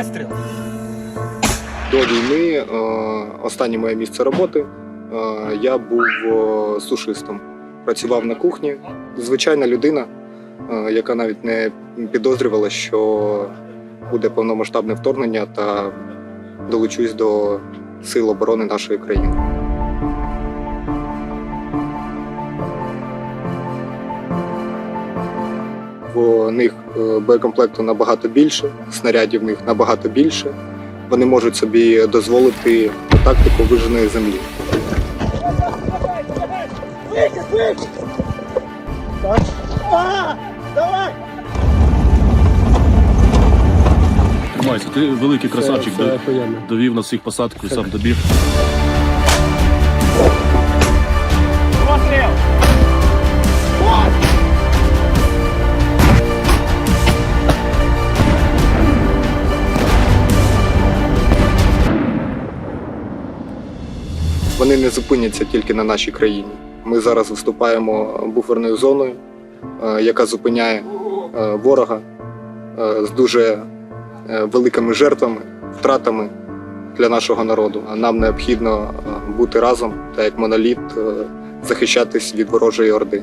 постріл! До війни е, останнє моє місце роботи. е, Я був е, сушистом. Працював на кухні. Звичайна людина, яка навіть не підозрювала, що буде повномасштабне вторгнення та долучусь до сил оборони нашої країни. В них е, боєкомплекту набагато більше, снарядів в них набагато більше. Вони можуть собі дозволити тактику виженої землі. Тримайся, ти великий красавчик, Це, це довів нас всіх посадку, сам добіг. Вони не зупиняться тільки на нашій країні. Ми зараз виступаємо буферною зоною, е, яка зупиняє е, ворога е, з дуже великими жертвами, втратами для нашого народу. А нам необхідно бути разом та як моноліт захищатись від ворожої орди.